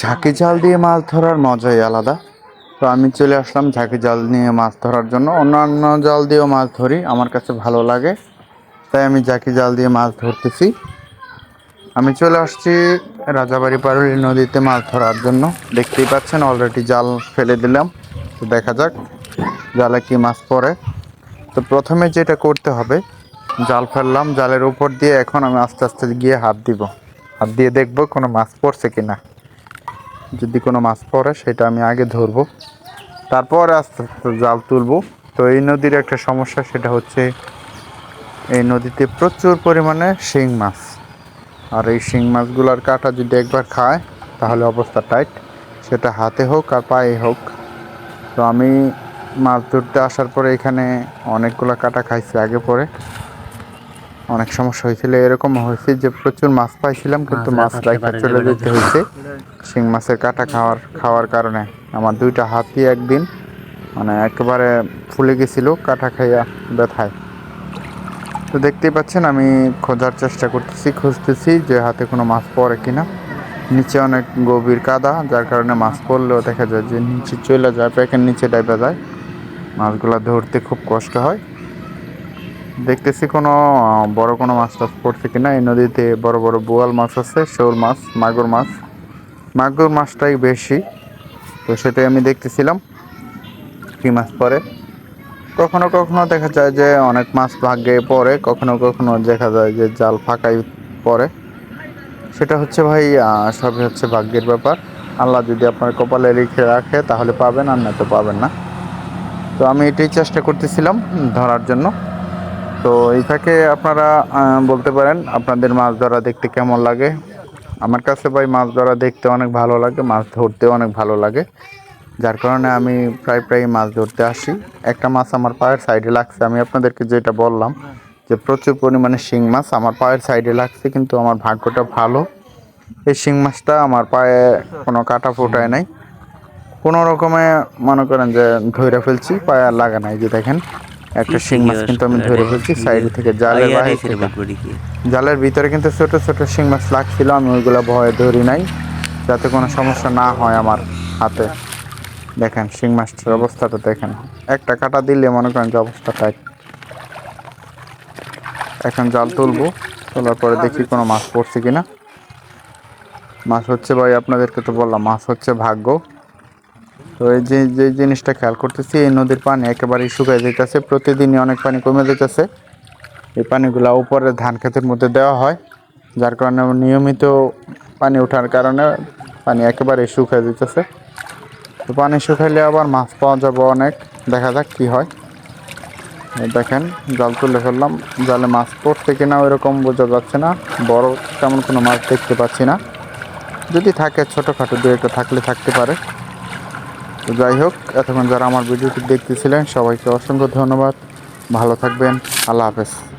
ঝাঁকি জাল দিয়ে মাছ ধরার মজাই আলাদা। তো আমি চলে আসলাম ঝাঁকি জাল নিয়ে মাছ ধরার জন্য। অন্যান্য জাল দিয়েও মাছ ধরি, আমার কাছে ভালো লাগে। তাই আমি ঝাঁকি জাল দিয়ে মাছ ধরতেছি। আমি চলে আসছি রাজাবাড়ি পারুলি নদীতে মাছ ধরার জন্য। দেখতেই পাচ্ছেন অলরেডি জাল ফেলে দিলাম। তো দেখা যাক, জালে কি মাছ পড়ে। তো প্রথমে যেটা করতে হবে, জাল ফেললাম। জালের উপর দিয়ে এখন আমি আস্তে আস্তে গিয়ে হাত দিব। হাত দিয়ে দেখব কোনো মাছ পড়ছে কিনা। যদি কোনো মাছ পড়ে সেটা আমি আগে ধরবো। তারপরে আস্তে আস্তে জাল তুলবো। তো এই নদীর একটা সমস্যা সেটা হচ্ছে এই নদীতে প্রচুর পরিমাণে শিং মাছ। আর এই শিং মাছগুলোর কাটা যদি একবার খায় তাহলে অবস্থা টাইট। সেটা হাতে হোক আর পায়ে হোক। তো আমি মাছ ধরতে আসার পরে এখানে অনেকগুলো কাটা খাইছি আগে পরে। অনেক সমস্যা হয়েছিল। এরকম হয়েছে যে প্রচুর মাছ পাইছিলাম কিন্তু মাছ রাখা চলে যেতে হয়েছে। শিং মাছের কাটা খাওয়ার খাওয়ার কারণে। আমার দুইটা হাতই একদিন মানে একেবারে ফুলে গেছিল কাটা খাইয়া ব্যথায়। তো দেখতেই পাচ্ছেন, আমি খোঁজার চেষ্টা করতেছি, খুঁজতেছি যে হাতে কোনো মাছ পড়ে কিনা। নিচে অনেক গভীর কাদা, যার কারণে মাছ পড়লেও দেখা যায় যে নিচে চলে যায়, প্যাকের নিচে ডাইবা যায়। মাছগুলো ধরতে খুব কষ্ট হয়। দেখতেছি কোনো বড় কোনো মাছ টাছ পড়ছে কিনা। এই নদীতে বড় বড় বোয়াল মাছ আছে, শোল মাছ, মাগুর মাছ। মাগুর মাছটাই বেশি। তো সেটাই আমি দেখতেছিলাম কি মাছ পরে। কখনো কখনো দেখা যায় যে অনেক মাছ ভাগ্যে পড়ে কখনো কখনো দেখা যায় যে জাল ফাঁকাই পড়ে সেটা হচ্ছে ভাই সবই হচ্ছে ভাগ্যের ব্যাপার। আল্লাহ যদি আপনার কপালে লিখে রাখে, তাহলে পাবেন, আর না তো পাবেন না। তো আমি এটাই চেষ্টা করতেছিলাম ধরার জন্য। তো এই ফাঁকে আপনারা বলতে পারেন আপনাদের মাছ ধরা দেখতে কেমন লাগে? আমার কাছে ভাই মাছ ধরা দেখতে অনেক ভালো লাগে, মাছ ধরতেও অনেক ভালো লাগে। যার কারণে আমি প্রায় প্রায় মাছ ধরতে আসি। একটা মাছ আমার পায়ের সাইডে লাগছে, আমি আপনাদেরকে যেটা বললাম যে প্রচুর পরিমাণে শিং মাছ আমার পায়ের সাইডে লাগছে, কিন্তু আমার ভাগ্যটা ভালো। এই শিং মাছটা আমার পায়ে কোনো কাটা ফোটায় নাই। কোনো রকমে মনে করেন যে ধরে ফেলছি, পায়ে আর লাগা নাই যে দেখেন। একটা শিং মাছ কিন্তু আমি ধরে ফেলছি সাইড থেকে জালের থেকে। জালের ভিতরে কিন্তু ছোট ছোট শিং মাছ লাগছিল আমি ওইগুলো ভয়ে ধরি নাই যাতে কোনো সমস্যা না হয় আমার হাতে। দেখেন শিং মাছটার অবস্থাটা দেখেন। একটা কাটা দিলে মনে করেন যে অবস্থা টাইট এখন জাল তুলবো তোলার পরে দেখি কোনো মাছ পড়ছে কিনা। মাছ হচ্ছে ভাই আপনাদেরকে তো বললাম মাছ হচ্ছে ভাগ্য। তো এই যে যে জিনিসটা খেয়াল করতেছি, এই নদীর পানি একেবারেই শুকিয়ে যেতেছে প্রতিদিনই অনেক পানি কমে যেতেছে এই পানিগুলো উপরে ধান ক্ষেতের মধ্যে দেওয়া হয়, যার কারণে নিয়মিত পানি ওঠার কারণে পানি একেবারে শুকিয়ে যেতেছে তো পানি শুকাইলে আবার মাছ পাওয়া যাবে অনেক। দেখা যাক কি হয়। দেখেন, জাল তুলে ফেললাম। জালে মাছ পড়ছে কিনা ওইরকম বোঝা যাচ্ছে না। বড় তেমন কোনো মাছ দেখতে পাচ্ছি না। যদি থাকে ছোটোখাটো দু একটা থাকলে থাকতে পারে। তো যাই হোক, এতক্ষণ যারা আমার ভিডিওটি দেখতেছিলেন, সবাইকে অসংখ্য ধন্যবাদ। ভালো থাকবেন। আল্লাহ হাফেজ।